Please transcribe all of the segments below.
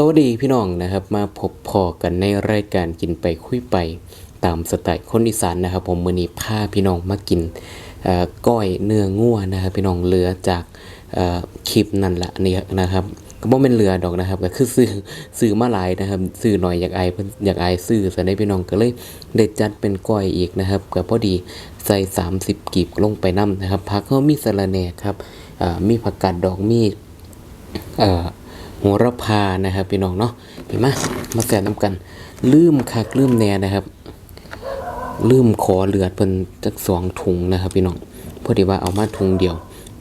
สวัสดีพี่น้องนะครับมาพบพอกันในรายการกินไปคุยไปตามสไตล์คนอีสานนะครับ ผมมือนี้พาพี่น้องมากินก้อยเนื้องัวนะครับ พี่น้องเหลือจากคลิปนั่นแหละนี่นะครับก็บ่เป็นเรือดอกนะครับก็คือซื้อซื้อมาหลายนะครับซื้อหน่อยอยากไอายเพิ่นอยากไอายซื้อซะได้พี่น้องก็เลยได้จัดเป็นก้อยอีกนะครับก็พอดีใส่ 30กีบลงไปนํนะครับผักเขามีสะระแหน่ครับมีผักกาดดอกมีเอ่อ โหระพานะครับพี่น้องเนาะเห็นไหมมาแสนน้ำกัน ลืมคักลืมแน่นะครับ ลืมขอเหลือเพิ่นจักสองถุงนะครับพี่น้องพอดีว่าเอามาถุงเดียว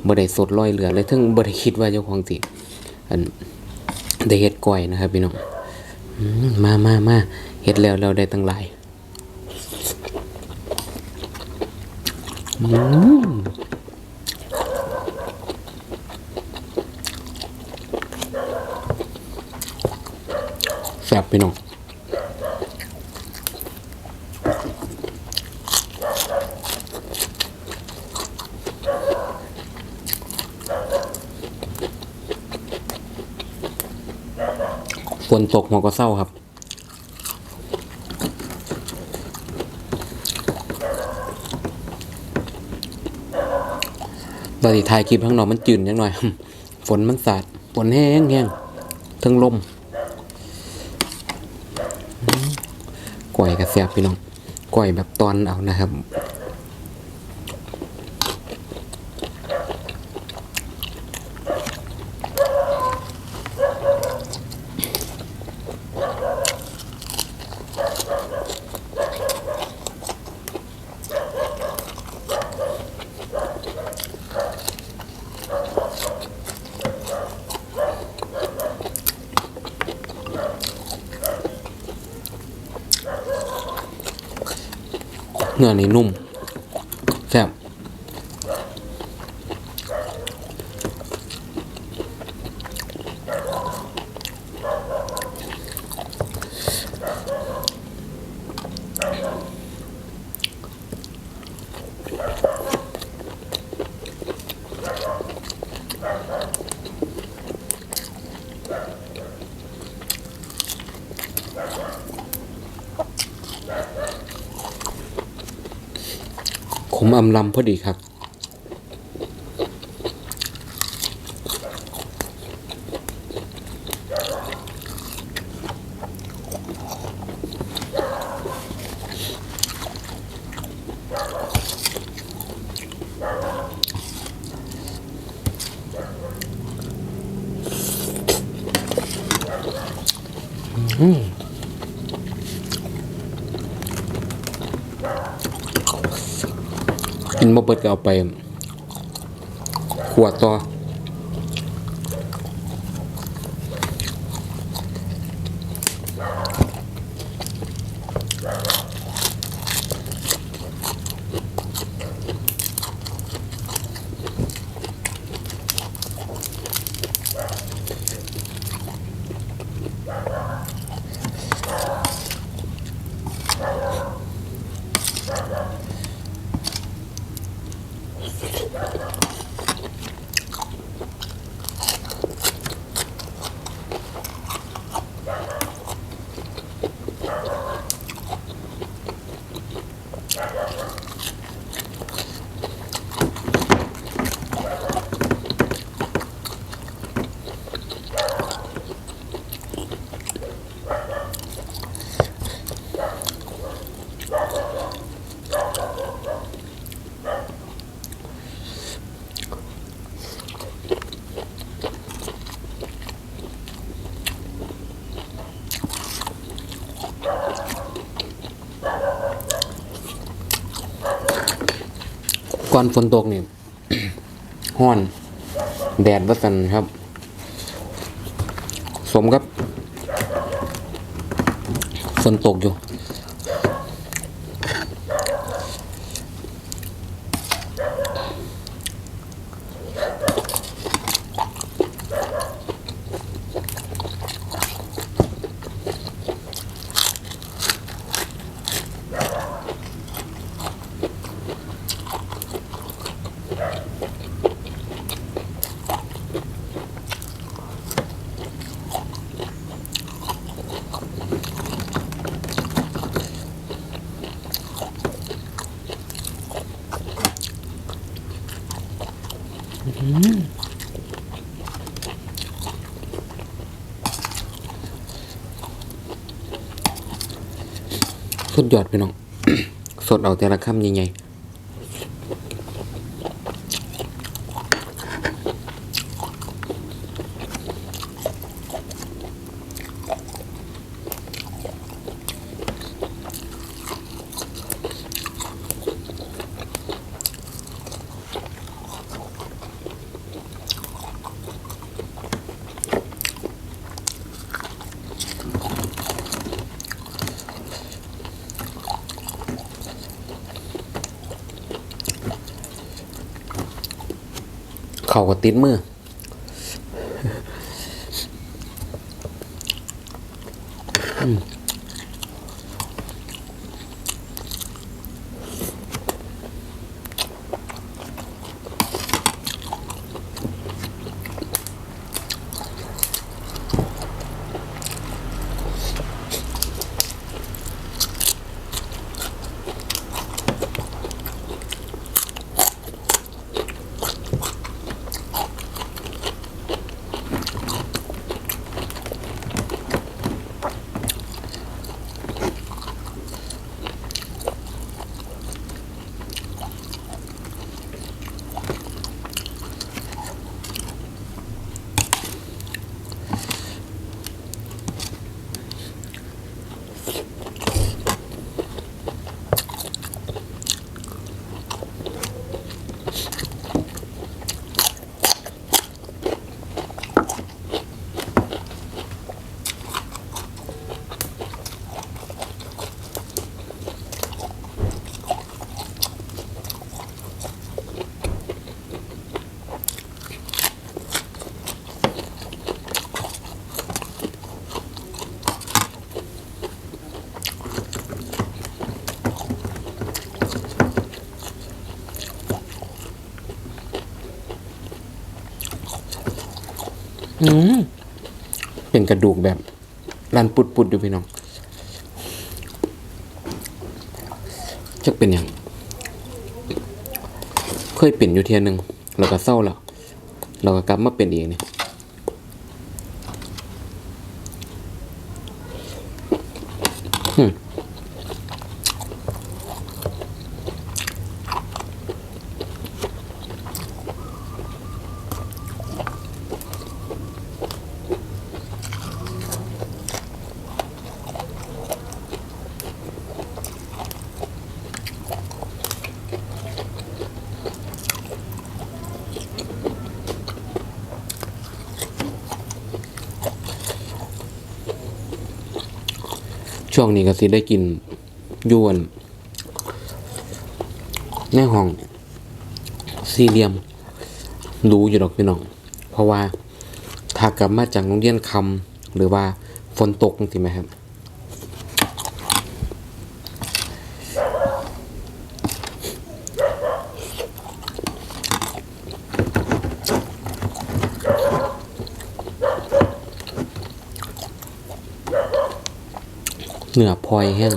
บ่ได้สดร้อยเหลือเลยถึงบ่ได้คิดว่าเจ้าของสิอันได้เฮ็ดก้อยนะครับพี่น้องมมามามาเฮ็ดแล้วเราได้ตั้งหลายอืม แซ่บพี่น้องฝนตกหัวก็เศร้าครับตอนที่ถ่ายคลิปข้างนอกมันจืดยังหน่อย ฝนมันสาด ฝนแห้งแห้งทั้งลม ก้อยกระเสียบพี่น้องก้อยแบบตอนเอานะครับ เนื้อนี่นุ่มแซ่บ ขมอำลำพอดีครับกินมาเบิดก็เอาไป ขวดต่อ ก่อนฝนตกนี่ห้อนแดดวัสันครับ สมกับฝนตกอยู่ ดยอดพี่น้อง สดเอาแต่ละคำใหญ่ๆ เขาก็ติดมืออื กระดูกแบบรันปุดๆอยู่พี่น้องจะเป็นอย่างเคยเป็นอยู่เทียนหนึ่งแล้วก็เศร้าแล้วเราก็กลับมาเป็นอีกเนี่ยอืม วงนี้ก็สิได้กินยวน ในห้องสี่เหลี่ยมรู้อยู่ดอกพี่น้อง เพราะว่าถ้ากลับมาจากโรงเรียนคำหรือว่าฝนตกจริงไหมครับ เหนือพลอยแห้ง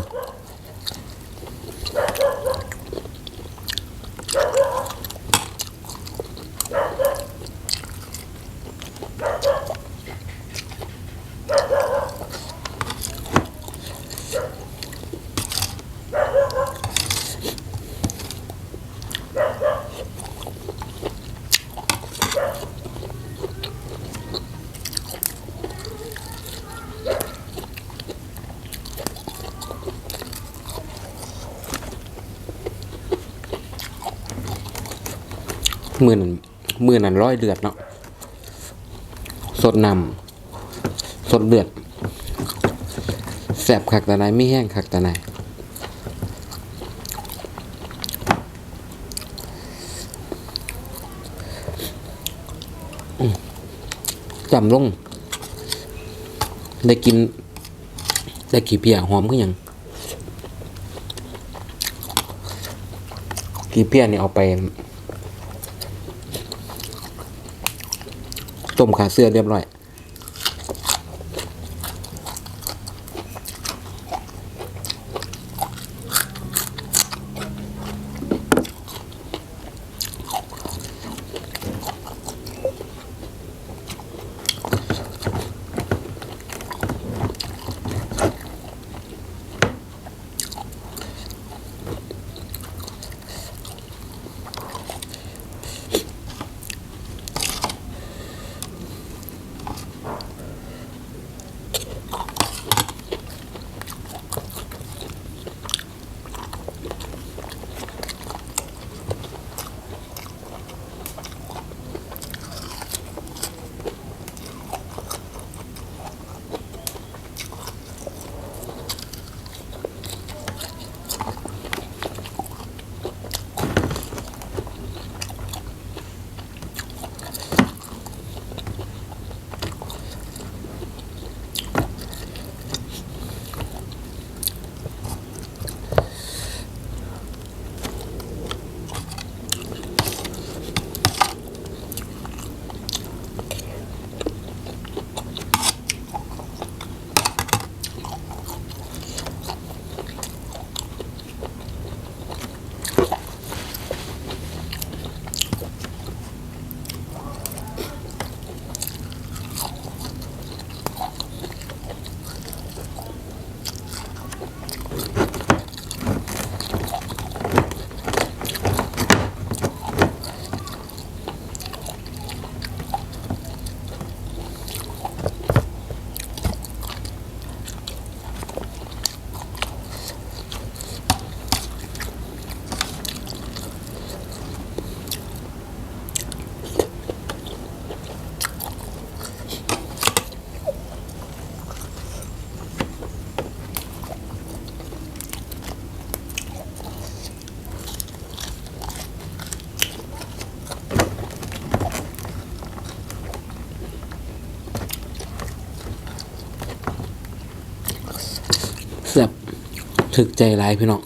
มือนั้นมือนั้นร้อยเดือดเนาะสดนำสดเดือดแสบคักตะไนไม่แห้งคักตะไนจำลง ได้กิน ได้กี่เปียหอมขึ้นยังกี่เปียนี่เอาไป ต้มขาเสื้อเรียบร้อย ถึกใจร้ายพี่น้อง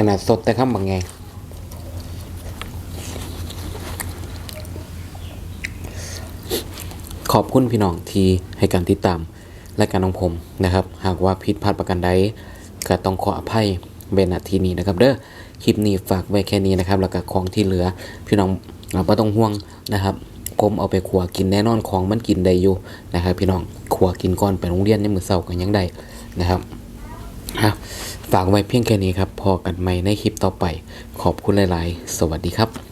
ขนาดสดแต่ข้ามบางไงขอบคุณพี่น้องที่ให้การติดตามและการของผมนะครับ หากว่าผิดพลาดประกันใดก็ต้องขออภัยเบนนาทีนี้นะครับ เด้อคลิปนี้ฝากไว้แค่นี้นะครับ แล้วก็ของที่เหลือ พี่น้องไม่ต้องห่วงนะครับผมเอาไปขัวกินแน่นอนของมันกินได้อยู่นะครับ พี่น้องขัวกินก่อนไปโรงเรียนในมือเสาร์กันยังได้นะครับ ฝากไว้เพียงแค่นี้ครับ พอกันใหม่ในคลิปต่อไป ขอบคุณหลาย ๆ สวัสดีครับ